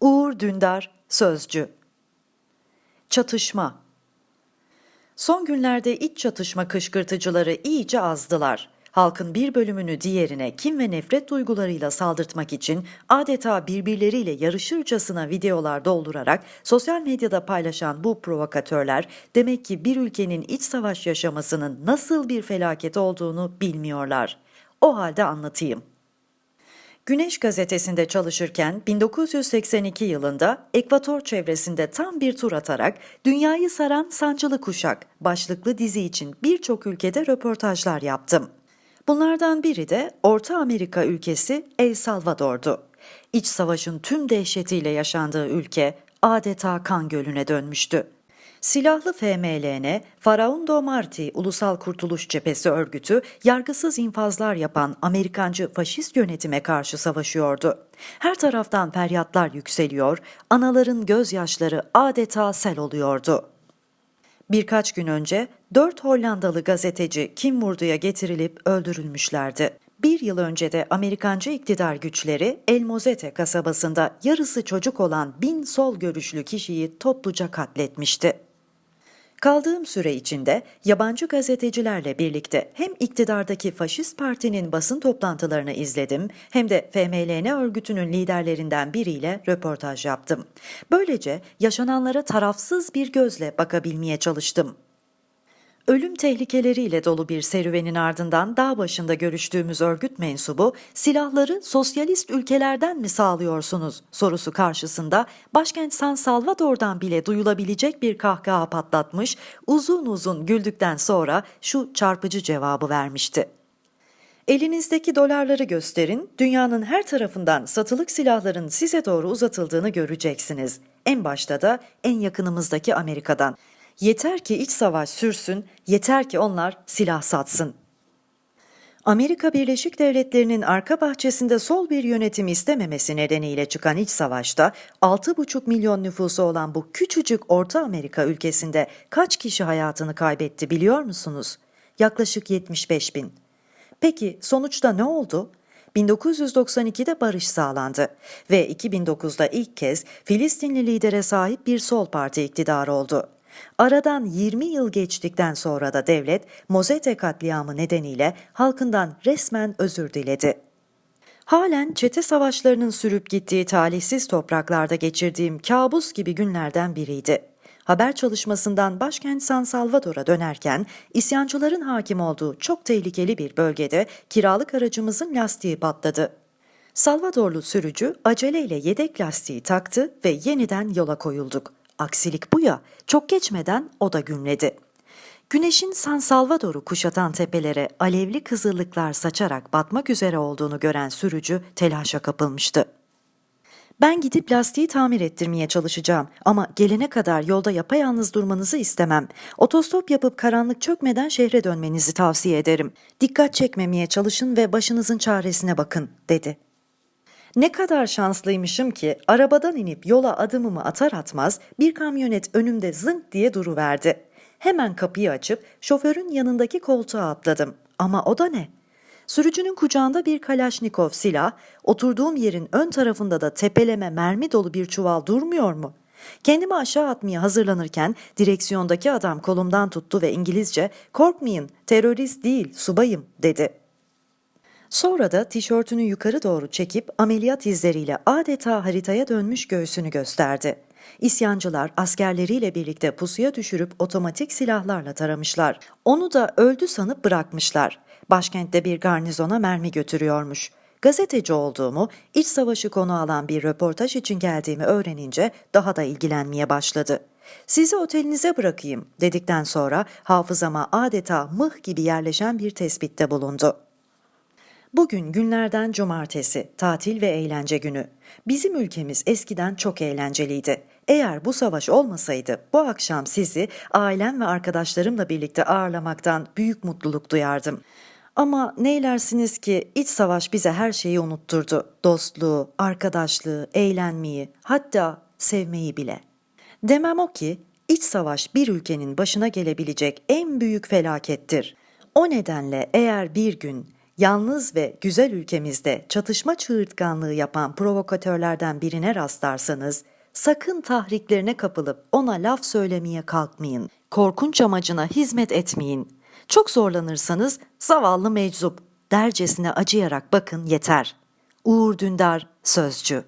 Uğur Dündar, Sözcü Çatışma Son günlerde iç çatışma kışkırtıcıları iyice azdılar. Halkın bir bölümünü diğerine kim ve nefret duygularıyla saldırtmak için adeta birbirleriyle yarışırcasına videolar doldurarak sosyal medyada paylaşan bu provokatörler demek ki bir ülkenin iç savaş yaşamasının nasıl bir felaket olduğunu bilmiyorlar. O halde anlatayım. Güneş gazetesinde çalışırken 1982 yılında Ekvator çevresinde tam bir tur atarak Dünyayı Saran Sancılı Kuşak başlıklı dizi için birçok ülkede röportajlar yaptım. Bunlardan biri de Orta Amerika ülkesi El Salvador'du. İç savaşın tüm dehşetiyle yaşandığı ülke adeta kan gölüne dönmüştü. Silahlı FMLN, Faraundo Marti Ulusal Kurtuluş Cephesi örgütü yargısız infazlar yapan Amerikancı faşist yönetime karşı savaşıyordu. Her taraftan feryatlar yükseliyor, anaların gözyaşları adeta sel oluyordu. Birkaç gün önce dört Hollandalı gazeteci Kim Vurdu'ya getirilip öldürülmüşlerdi. Bir yıl önce de Amerikancı iktidar güçleri El Mozete kasabasında yarısı çocuk olan bin sol görüşlü kişiyi topluca katletmişti. Kaldığım süre içinde yabancı gazetecilerle birlikte hem iktidardaki faşist partinin basın toplantılarını izledim hem de FMLN örgütünün liderlerinden biriyle röportaj yaptım. Böylece yaşananlara tarafsız bir gözle bakabilmeye çalıştım. Ölüm tehlikeleriyle dolu bir serüvenin ardından dağ başında görüştüğümüz örgüt mensubu silahları sosyalist ülkelerden mi sağlıyorsunuz sorusu karşısında başkent San Salvador'dan bile duyulabilecek bir kahkaha patlatmış, uzun uzun güldükten sonra şu çarpıcı cevabı vermişti. Elinizdeki dolarları gösterin, dünyanın her tarafından satılık silahların size doğru uzatıldığını göreceksiniz. En başta da en yakınımızdaki Amerika'dan. Yeter ki iç savaş sürsün, yeter ki onlar silah satsın. Amerika Birleşik Devletleri'nin arka bahçesinde sol bir yönetim istememesi nedeniyle çıkan iç savaşta 6,5 milyon nüfusu olan bu küçücük Orta Amerika ülkesinde kaç kişi hayatını kaybetti biliyor musunuz? Yaklaşık 75 bin. Peki sonuçta ne oldu? 1992'de barış sağlandı ve 2009'da ilk kez Filistinli lidere sahip bir sol parti iktidar oldu. Aradan 20 yıl geçtikten sonra da devlet Mozete katliamı nedeniyle halkından resmen özür diledi. Halen çete savaşlarının sürüp gittiği talihsiz topraklarda geçirdiğim kabus gibi günlerden biriydi. Haber çalışmasından başkent San Salvador'a dönerken isyancıların hakim olduğu çok tehlikeli bir bölgede kiralık aracımızın lastiği patladı. Salvadorlu sürücü aceleyle yedek lastiği taktı ve yeniden yola koyulduk. Aksilik bu ya, çok geçmeden o da gümledi. Güneşin San Salvador'u kuşatan tepelere alevli kızıllıklar saçarak batmak üzere olduğunu gören sürücü telaşa kapılmıştı. Ben gidip lastiği tamir ettirmeye çalışacağım ama gelene kadar yolda yapayalnız durmanızı istemem. Otostop yapıp karanlık çökmeden şehre dönmenizi tavsiye ederim. Dikkat çekmemeye çalışın ve başınızın çaresine bakın, dedi. Ne kadar şanslıymışım ki arabadan inip yola adımımı atar atmaz bir kamyonet önümde zınk diye duruverdi. Hemen kapıyı açıp şoförün yanındaki koltuğa atladım. Ama o da ne? Sürücünün kucağında bir Kalaşnikov silah, oturduğum yerin ön tarafında da tepeleme mermi dolu bir çuval durmuyor mu? Kendimi aşağı atmaya hazırlanırken direksiyondaki adam kolumdan tuttu ve İngilizce "Korkmayın, terörist değil, subayım." dedi. Sonra da tişörtünü yukarı doğru çekip ameliyat izleriyle adeta haritaya dönmüş göğsünü gösterdi. İsyancılar askerleriyle birlikte pusuya düşürüp otomatik silahlarla taramışlar. Onu da öldü sanıp bırakmışlar. Başkentte bir garnizona mermi götürüyormuş. Gazeteci olduğumu, iç savaşı konu alan bir röportaj için geldiğimi öğrenince daha da ilgilenmeye başladı. Sizi otelinize bırakayım dedikten sonra hafızama adeta mıh gibi yerleşen bir tespitte bulundu. Bugün günlerden cumartesi, tatil ve eğlence günü. Bizim ülkemiz eskiden çok eğlenceliydi. Eğer bu savaş olmasaydı bu akşam sizi ailem ve arkadaşlarımla birlikte ağırlamaktan büyük mutluluk duyardım. Ama neylersiniz ki iç savaş bize her şeyi unutturdu. Dostluğu, arkadaşlığı, eğlenmeyi, hatta sevmeyi bile. Demem o ki iç savaş bir ülkenin başına gelebilecek en büyük felakettir. O nedenle eğer bir gün Yalnız ve güzel ülkemizde çatışma çığırtkanlığı yapan provokatörlerden birine rastlarsanız sakın tahriklerine kapılıp ona laf söylemeye kalkmayın. Korkunç amacına hizmet etmeyin. Çok zorlanırsanız zavallı meczup dercesine acıyarak bakın yeter. Uğur Dündar Sözcü